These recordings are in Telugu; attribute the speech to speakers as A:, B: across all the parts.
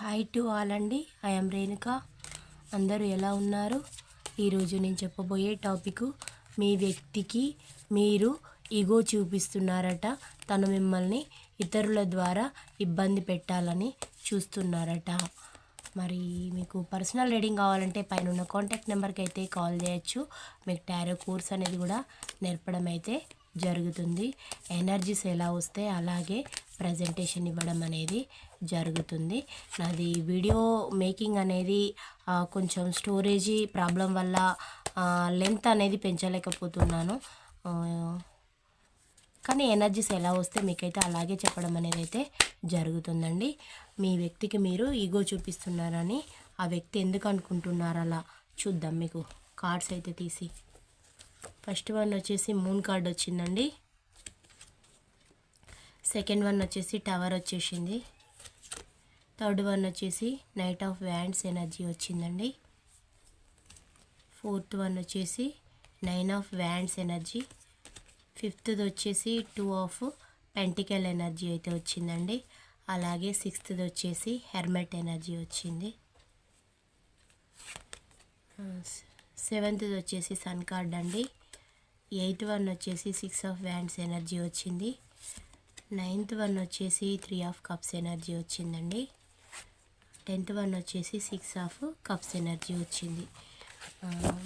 A: హాయ్ టు ఆల్ అండి. ఐఎమ్ రేణుక అందరూ ఎలా ఉన్నారు? ఈరోజు నేను చెప్పబోయే టాపిక్ మీ వ్యక్తికి మీరు ఇగో చూపిస్తున్నారట. తను మిమ్మల్ని ఇతరుల ద్వారా ఇబ్బంది పెట్టాలని చూస్తున్నారట. మరి మీకు పర్సనల్ రీడింగ్ కావాలంటే పైన ఉన్న కాంటాక్ట్ నెంబర్కి అయితే కాల్ చేయొచ్చు. మీకు టారో కోర్స్ అనేది కూడా నేర్పడం అయితే జరుగుతుంది. ఎనర్జీస్ ఎలా వస్తే అలాగే ప్రజెంటేషన్ ఇవ్వడం అనేది జరుగుతుంది. నాది వీడియో మేకింగ్ అనేది కొంచెం స్టోరేజీ ప్రాబ్లం వల్ల లెంత్ అనేది పెంచలేకపోతున్నాను. కానీ ఎనర్జీస్ ఎలా వస్తే మీకైతే అలాగే చెప్పడం అనేది అయితే జరుగుతుందండి. మీ వ్యక్తికి మీరు ఈగో చూపిస్తున్నారని ఆ వ్యక్తి ఎందుకు అనుకుంటున్నారు అలా చూద్దాం మీకు. కార్డ్స్ అయితే తీసి. ఫస్ట్ వన్ వచ్చేసి మూన్ కార్డ్ వచ్చిందండి. సెకండ్ వన్ వచ్చేసి టవర్ వచ్చేసింది. థర్డ్ వన్ వచ్చేసి నైట్ ఆఫ్ వ్యాండ్స్ ఎనర్జీ వచ్చిందండి. ఫోర్త్ వన్ వచ్చేసి నైన్ ఆఫ్ వ్యాండ్స్ ఎనర్జీ. ఫిఫ్త్ది వచ్చేసి టూ ఆఫ్ పెంటికల్ ఎనర్జీ అయితే వచ్చిందండి. అలాగే సిక్స్త్ది వచ్చేసి హెర్మెట్ ఎనర్జీ వచ్చింది. సెవెంత్ది వచ్చేసి సన్ కార్డ్ అండి. ఎయిత్ వన్ వచ్చేసి సిక్స్ ఆఫ్ వ్యాండ్స్ ఎనర్జీ వచ్చింది. నైన్త్ వన్ వచ్చేసి త్రీ ఆఫ్ కప్స్ ఎనర్జీ వచ్చిందండి. టెన్త్ వన్ వచ్చేసి సిక్స్ ఆఫ్ కప్స్ ఎనర్జీ వచ్చింది.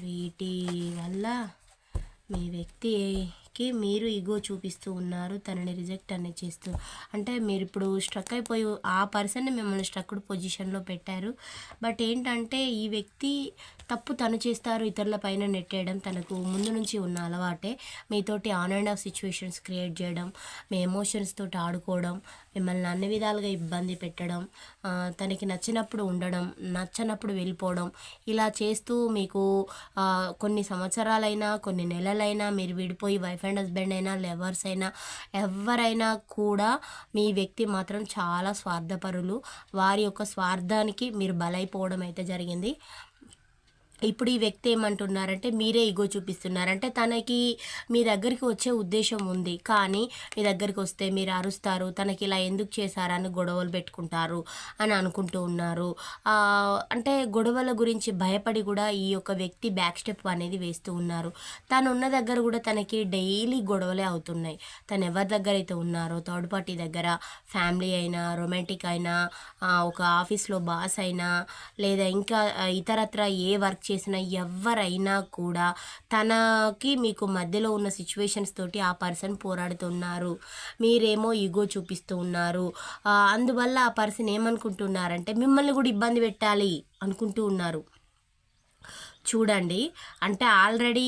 A: వీటి వల్ల మీ వ్యక్తి కి మీరు ఇగో చూపిస్తూ ఉన్నారు తనని రిజెక్ట్ అనేది చేస్తూ. అంటే మీరు ఇప్పుడు స్ట్రక్ అయిపోయి ఆ పర్సన్ మిమ్మల్ని స్ట్రక్డ్ పొజిషన్లో పెట్టారు. బట్ ఏంటంటే ఈ వ్యక్తి తప్పు తను చేస్తారు ఇతరుల పైన నెట్టేయడం తనకు ముందు నుంచి ఉన్న అలవాటే. మీతోటి on and off situations create చేయడం మీ ఎమోషన్స్ తోటి ఆడుకోవడం మిమ్మల్ని అన్ని విధాలుగా ఇబ్బంది పెట్టడం తనకి నచ్చినప్పుడు ఉండడం నచ్చనప్పుడు వెళ్ళిపోవడం. ఇలా చేస్తూ మీకు కొన్ని సంవత్సరాలైనా కొన్ని నెలలైనా మీరు విడిపోయి వైఫ్ అండ్ హస్బెండ్ అయినా లెవర్స్ అయినా ఎవరైనా కూడా మీ వ్యక్తి మాత్రం చాలా స్వార్థపరులు. వారి యొక్క స్వార్థానికి మీరు బలైపోవడం అయితే జరిగింది. ఇప్పుడు ఈ వ్యక్తి ఏమంటున్నారంటే మీరే ఇగో చూపిస్తున్నారంటే తనకి మీ దగ్గరికి వచ్చే ఉద్దేశం ఉంది. కానీ మీ దగ్గరికి వస్తే మీరు అరుస్తారు తనకి ఇలా ఎందుకు చేశారని గొడవలు పెట్టుకుంటారు అని అనుకుంటూ ఉన్నారు. అంటే గొడవల గురించి భయపడి కూడా ఈ యొక్క వ్యక్తి బ్యాక్ స్టెప్ అనేది వేస్తూ ఉన్నారు. తను ఉన్న దగ్గర కూడా తనకి డైలీ గొడవలే అవుతున్నాయి. తను ఎవరి దగ్గర అయితే ఉన్నారో థర్డ్ పార్టీ దగ్గర ఫ్యామిలీ అయినా రొమాంటిక్ అయినా ఒక ఆఫీస్లో బాస్ అయినా లేదా ఇంకా ఇతరత్ర ఏ వర్క్ చేసిన ఎవరైనా కూడా తనకి మీకు మధ్యలో ఉన్న సిచ్యువేషన్స్ తోటి ఆ పర్సన్ పోరాడుతున్నారు. మీరేమో ఈగో చూపిస్తూ ఉన్నారు. అందువల్ల ఆ పర్సన్ ఏమనుకుంటున్నారంటే మిమ్మల్ని కూడా ఇబ్బంది పెట్టాలి అనుకుంటూ ఉన్నారు. చూడండి. అంటే ఆల్రెడీ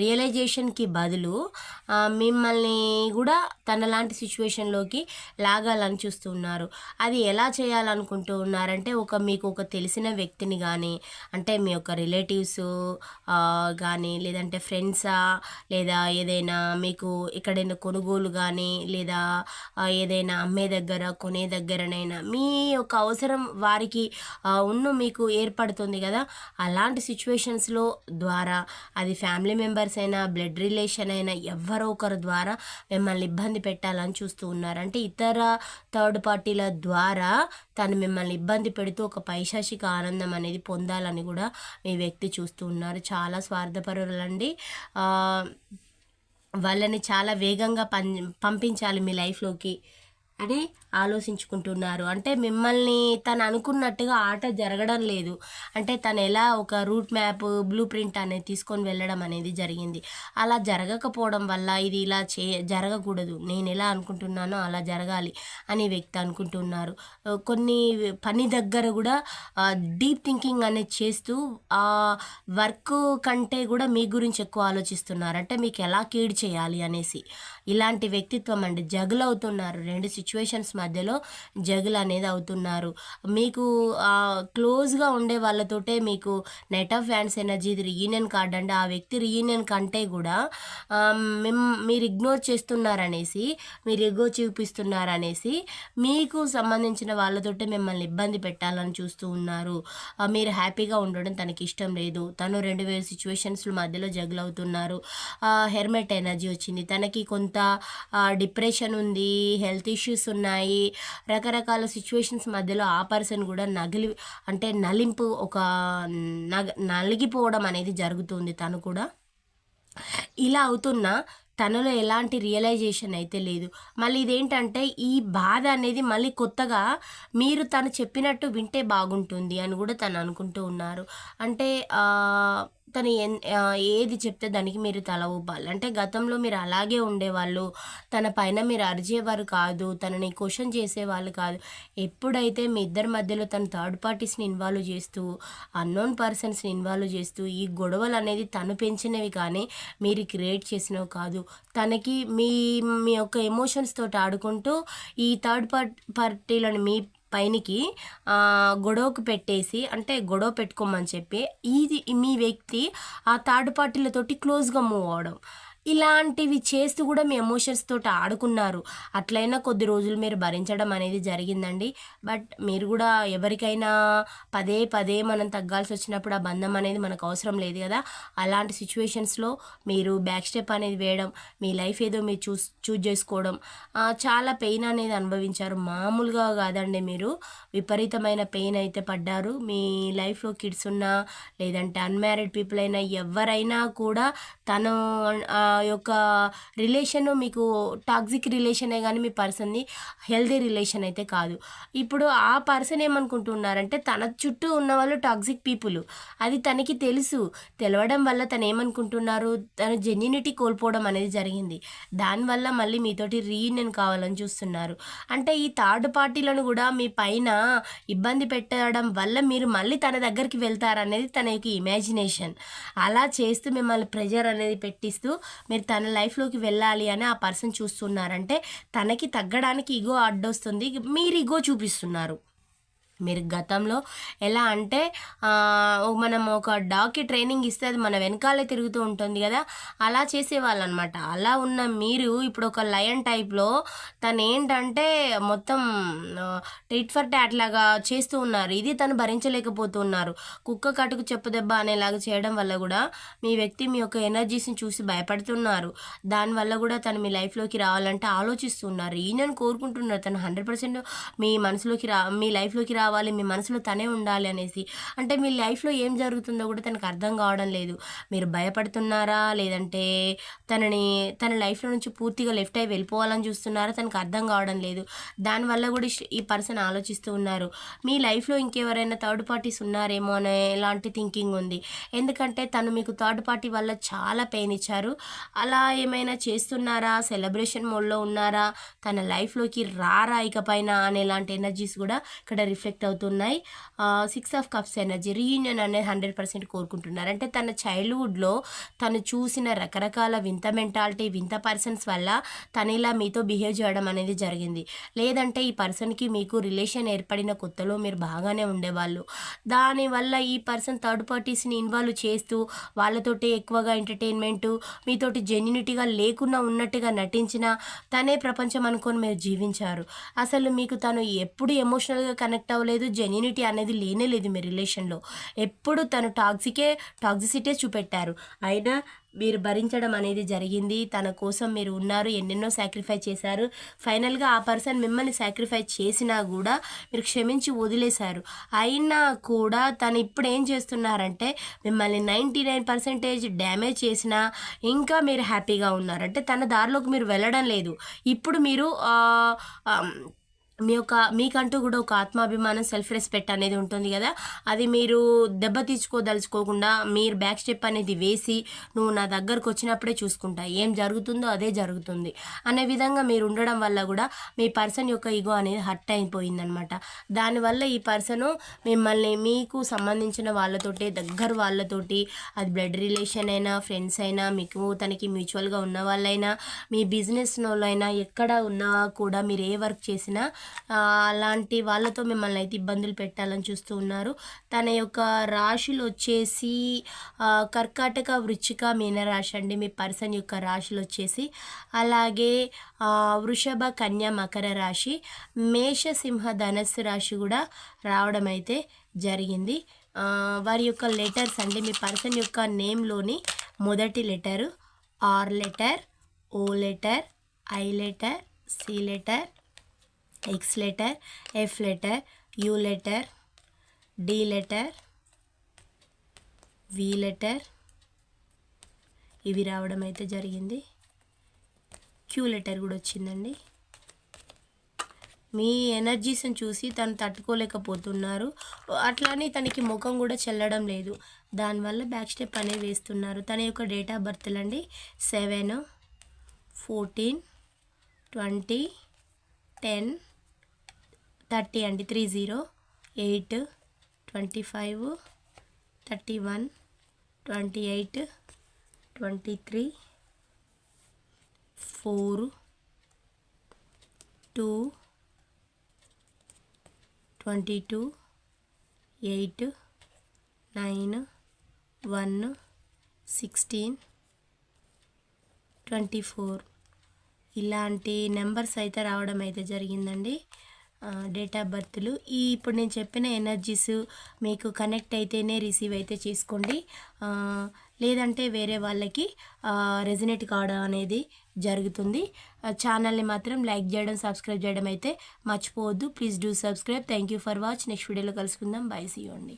A: రియలైజేషన్కి బదులు మిమ్మల్ని కూడా తనలాంటి సిచ్యువేషన్లోకి లాగాలని చూస్తున్నారు. అది ఎలా చేయాలనుకుంటూ ఉన్నారంటే ఒక మీకు ఒక తెలిసిన వ్యక్తిని కానీ అంటే మీ యొక్క రిలేటివ్స్ కానీ లేదంటే ఫ్రెండ్సా లేదా ఏదైనా మీకు ఎక్కడైనా కొనుగోలు కానీ లేదా ఏదైనా అమ్మే దగ్గర కొనే దగ్గరనైనా మీ యొక్క అవసరం వారికి ఉన్న ఉన్ను మీకు ఏర్పడుతుంది కదా. అలాంటి రిలేషన్స్లో ద్వారా అది ఫ్యామిలీ మెంబర్స్ అయినా బ్లడ్ రిలేషన్ అయినా ఎవరో ఒకరి ద్వారా మిమ్మల్ని ఇబ్బంది పెట్టాలని చూస్తూ ఉన్నారు. అంటే ఇతర థర్డ్ పార్టీల ద్వారా తను మిమ్మల్ని ఇబ్బంది పెడుతూ ఒక పైశాచిక ఆనందం అనేది పొందాలని కూడా మీ వ్యక్తి చూస్తూ ఉన్నారు. చాలా స్వార్థపరులండి. వాళ్ళని చాలా వేగంగా పం పంపించాలి మీ లైఫ్లోకి. అని ఆలోచించుకుంటున్నారు. అంటే మిమ్మల్ని తను అనుకున్నట్టుగా ఆట జరగడం లేదు. అంటే తను ఎలా ఒక రూట్ మ్యాప్ బ్లూ ప్రింట్ అనేది తీసుకొని వెళ్ళడం అనేది జరిగింది. అలా జరగకపోవడం వల్ల ఇది ఇలా చే జరగకూడదు. నేను ఎలా అనుకుంటున్నానో అలా జరగాలి అని వ్యక్తి అనుకుంటున్నారు. కొన్ని పని దగ్గర కూడా డీప్ థింకింగ్ అనేది చేస్తూ ఆ వర్క్ కంటే కూడా మీ గురించి ఎక్కువ ఆలోచిస్తున్నారు. అంటే మీకు ఎలా కీడ్ చేయాలి అనేసి. ఇలాంటి వ్యక్తిత్వం అండి. జగులవుతున్నారు. రెండు సిచ్యువేషన్స్ మధ్యలో జగులు అనేది అవుతున్నారు. మీకు క్లోజ్గా ఉండే వాళ్ళతోటే మీకు net of hands energy reunion card అంటే ఆ వ్యక్తి రీయూనియన్ కంటే కూడా మీరు ఇగ్నోర్ చేస్తున్నారనేసి మీరు ఎగో చూపిస్తున్నారనేసి మీకు సంబంధించిన వాళ్ళతోటే మిమ్మల్ని ఇబ్బంది పెట్టాలని చూస్తూ ఉన్నారు. మీరు హ్యాపీగా ఉండడం తనకి ఇష్టం లేదు. తను రెండు వేల సిచ్యువేషన్స్ మధ్యలో జగులు అవుతున్నారు. హెర్మెట్ ఎనర్జీ వచ్చింది. తనకి కొంత డిప్రెషన్ ఉంది హెల్త్ ఇష్యూస్ ఉన్నాయి ఉన్నాయి రకరకాల సిచ్యువేషన్స్ మధ్యలో ఆ పర్సన్ కూడా నగిలి అంటే నలింపు ఒక నగ నలిగిపోవడం అనేది జరుగుతుంది తను కూడా. ఇలా అవుతున్నా తనలో ఎలాంటి రియలైజేషన్ అయితే లేదు. మళ్ళీ ఇదేంటంటే ఈ బాధ అనేది మళ్ళీ కొత్తగా మీరు తను చెప్పినట్టు వింటే బాగుంటుంది అని కూడా తను అనుకుంటూ ఉన్నారు. అంటే తను ఎన్ ఏది చెప్తే దానికి మీరు తల ఊపాలి. అంటే గతంలో మీరు అలాగే ఉండేవాళ్ళు తన పైన మీరు అరిచేవారు కాదు తనని క్వశ్చన్ చేసేవాళ్ళు కాదు. ఎప్పుడైతే మీ ఇద్దరి మధ్యలో తన థర్డ్ పార్టీస్ని ఇన్వాల్వ్ చేస్తూ అన్నోన్ పర్సన్స్ని ఇన్వాల్వ్ చేస్తూ ఈ గొడవలు అనేది తను పెంచినవి కానీ మీరు క్రియేట్ చేసినవి కాదు. తనకి మీ మీ యొక్క ఎమోషన్స్ తోటి ఆడుకుంటూ ఈ థర్డ్ పార్ట్ పార్టీలను మీ పైనకి గొడవకు పెట్టేసి అంటే గొడవ పెట్టుకోమని చెప్పి ఇది మీ వ్యక్తి ఆ థర్డ్ పార్టీలతోటి క్లోజ్గా మూవ్ అవడం. ఇలాంటివి చేస్తూ కూడా మీ ఎమోషన్స్ తోటి ఆడుకున్నారు. అట్లయినా కొద్ది రోజులు మీరు భరించడం అనేది జరిగిందండి. బట్ మీరు కూడా ఎవరికైనా పదే పదే మనం తగ్గాల్సి వచ్చినప్పుడు ఆ బంధం అనేది మనకు అవసరం లేదు కదా. అలాంటి సిచ్యువేషన్స్లో మీరు బ్యాక్ స్టెప్ అనేది వేయడం మీ లైఫ్ ఏదో మీరు చూస్ చూజ్ చేసుకోవడం చాలా పెయిన్ అనేది అనుభవించారు. మామూలుగా కాదండి మీరు. విపరీతమైన పెయిన్ అయితే పడ్డారు. మీ లైఫ్లో కిడ్స్ ఉన్నా లేదంటే అన్మ్యారీడ్ పీపుల్ అయినా ఎవరైనా కూడా తను యొక్క రిలేషన్ మీకు టాక్సిక్ రిలేషనే కానీ మీ పర్సన్ది హెల్దీ రిలేషన్ అయితే కాదు. ఇప్పుడు ఆ పర్సన్ ఏమనుకుంటున్నారంటే తన చుట్టూ ఉన్న వాళ్ళు టాక్సిక్ పీపుల్ అది తనకి తెలుసు. తెలవడం వల్ల తను ఏమనుకుంటున్నారు? తన జెన్యునిటీ కోల్పోవడం అనేది జరిగింది. దానివల్ల మళ్ళీ మీతోటి రీయూనియన్ కావాలని చూస్తున్నారు. అంటే ఈ థర్డ్ పార్టీలను కూడా మీ పైన ఇబ్బంది పెట్టడం వల్ల మీరు మళ్ళీ తన దగ్గరికి వెళ్తారనేది తన యొక్క ఇమాజినేషన్ అలా చేస్తూ మిమ్మల్ని ప్రెజర్ అనేది పెట్టిస్తూ మీరు తన లైఫ్లోకి వెళ్ళాలి అని ఆ పర్సన్ చూస్తున్నారంటే తనకి తగ్గడానికి ఇగో అడ్డొస్తుంది మీరు ఇగో చూపిస్తున్నారు. మీరు గతంలో ఎలా అంటే మనం ఒక డాగ్కి ట్రైనింగ్ ఇస్తే అది మన వెనకాలే తిరుగుతూ ఉంటుంది కదా అలా చేసేవాళ్ళు అనమాట అలా ఉన్న మీరు ఇప్పుడు ఒక లయన్ టైప్లో తను ఏంటంటే మొత్తం ట్రీట్ ఫర్ టాట్ లాగా చేస్తూ ఉన్నారు. ఇది తను భరించలేకపోతున్నారు. కుక్క కటుకు చెప్పు దెబ్బ అనేలాగా చేయడం వల్ల కూడా మీ వ్యక్తి మీ యొక్క ఎనర్జీస్ని చూసి భయపడుతున్నారు. దానివల్ల కూడా తను మీ లైఫ్లోకి రావాలంటే ఆలోచిస్తున్నారు. ఈయనను కోరుకుంటున్నారు తను హండ్రెడ్ పర్సెంట్ మీ మనసులోకి రా మీ లైఫ్లోకి రావాలి మీ మనసులో తనే ఉండాలి అనేసి. అంటే మీ లైఫ్లో ఏం జరుగుతుందో కూడా తనకు అర్థం కావడం లేదు. మీరు భయపడుతున్నారా? లేదంటే తనని తన లైఫ్లో నుంచి పూర్తిగా లెఫ్ట్ అయి వెళ్ళిపోవాలని చూస్తున్నారా? తనకు అర్థం కావడం లేదు. దానివల్ల కూడా ఈ పర్సన్ ఆలోచిస్తూ ఉన్నారు. మీ లైఫ్లో ఇంకెవరైనా థర్డ్ పార్టీస్ ఉన్నారేమో అనే ఎలాంటి థింకింగ్ ఉంది. ఎందుకంటే తను మీకు థర్డ్ పార్టీ వల్ల చాలా పెయిన్ ఇచ్చారు. అలా ఏమైనా చేస్తున్నారా? సెలబ్రేషన్ మోడ్లో ఉన్నారా? తన లైఫ్లోకి రారా ఇకపైన అనేలాంటి ఎనర్జీస్ కూడా ఇక్కడ రిఫ్లెక్ట్ అవుతున్నాయి. Six of cups energy reunion అనేది హండ్రెడ్ పర్సెంట్ కోరుకుంటున్నారు. అంటే తన చైల్డ్హుడ్లో తను చూసిన రకరకాల వింత మెంటాలిటీ వింత పర్సన్స్ వల్ల తను ఇలా మీతో బిహేవ్ చేయడం అనేది జరిగింది. లేదంటే ఈ పర్సన్కి మీకు రిలేషన్ ఏర్పడిన కొత్తలో మీరు బాగానే ఉండేవాళ్ళు. దానివల్ల ఈ పర్సన్ థర్డ్ పార్టీస్ని ఇన్వాల్వ్ చేస్తూ వాళ్ళతోటి ఎక్కువగా ఎంటర్టైన్మెంట్ మీతోటి జెన్యునిటీగా లేకుండా ఉన్నట్టుగా నటించిన తనే ప్రపంచం అనుకొని మీరు జీవించారు. అసలు మీకు తను ఎప్పుడు ఎమోషనల్గా కనెక్ట్ అవ్వలేదు. లేదు జెన్యునిటీ అనేది లేనే లేదు మీ రిలేషన్లో. ఎప్పుడు తను టాక్సికే టాక్సిసిటీ చూపెట్టారు. అయినా మీరు భరించడం అనేది జరిగింది. తన కోసం మీరు ఉన్నారు ఎన్నెన్నో సాక్రిఫైస్ చేశారు. ఫైనల్గా ఆ పర్సన్ మిమ్మల్ని సాక్రిఫైస్ చేసినా కూడా మీరు క్షమించి వదిలేశారు. అయినా కూడా తను ఇప్పుడు ఏం చేస్తున్నారంటే మిమ్మల్ని నైంటీ నైన్ పర్సెంటేజ్ డ్యామేజ్ చేసినా ఇంకా మీరు హ్యాపీగా ఉన్నారు. అంటే తన దారిలోకి మీరు వెళ్ళడం లేదు. ఇప్పుడు మీరు మీ యొక్క మీకంటూ కూడా ఒక ఆత్మాభిమానం సెల్ఫ్ రెస్పెక్ట్ అనేది ఉంటుంది కదా. అది మీరు దెబ్బ తీసుకోదలుచుకోకుండా మీరు బ్యాక్ స్టెప్ అనేది వేసి నువ్వు నా దగ్గరకు వచ్చినప్పుడే చూసుకుంటా. ఏం జరుగుతుందో అదే జరుగుతుంది. అనే విధంగా మీరు ఉండడం వల్ల కూడా మీ పర్సన్ యొక్క ఈగో అనేది హర్ట్ అయిపోయిందనమాట దానివల్ల ఈ పర్సను మిమ్మల్ని మీకు సంబంధించిన వాళ్ళతోటి దగ్గర వాళ్ళతోటి అది బ్లడ్ రిలేషన్ అయినా ఫ్రెండ్స్ అయినా మీకు తనకి మ్యూచువల్గా ఉన్న వాళ్ళైనా మీ బిజినెస్ వాళ్ళైనా ఎక్కడ ఉన్నా కూడా మీరు ఏ వర్క్ చేసినా అలాంటి వాళ్ళతో మిమ్మల్ని అయితే ఇబ్బందులు పెట్టాలని చూస్తూ ఉన్నారు. తన యొక్క రాశులు వచ్చేసి కర్కాటక వృచ్చిక మీనరాశి అండి. మీ పర్సన్ యొక్క రాశులు వచ్చేసి అలాగే వృషభ కన్య మకర రాశి మేషసింహ ధనస్సు రాశి కూడా రావడం అయితే జరిగింది. వారి యొక్క లెటర్స్ అండి. మీ పర్సన్ యొక్క నేమ్లోని మొదటి letter R letter O letter I letter C letter X letter F letter U letter D letter V letter ఇవి రావడం అయితే జరిగింది. క్యూ లెటర్ కూడా వచ్చిందండి. మీ ఎనర్జీస్ని చూసి తను తట్టుకోలేకపోతున్నారు. అట్లానే తనకి ముఖం కూడా చెల్లడం లేదు. దానివల్ల బ్యాక్ స్టెప్ అనేది వేస్తున్నారు. తన యొక్క date of బర్త్లండి seven fourteen twenty ten thirty అండి three zero eight twenty five thirty one twenty eight twenty three four two twenty two eight nine one sixteen twenty four. ఇలాంటి నెంబర్స్ అయితే రావడం అయితే జరిగిందండి. డేట్ ఆఫ్ బర్త్లు. ఈ ఇప్పుడు నేను చెప్పిన ఎనర్జీస్ మీకు కనెక్ట్ అయితేనే రిసీవ్ అయితే చేసుకోండి. లేదంటే వేరే వాళ్ళకి రెజినేట్ కావడం అనేది జరుగుతుంది. ఛానల్ని మాత్రం లైక్ చేయడం సబ్స్క్రైబ్ చేయడం అయితే మర్చిపోవద్దు. Please do subscribe. Thank you for watch. Next వీడియోలో కలుసుకుందాం. బై. సీ. అండి.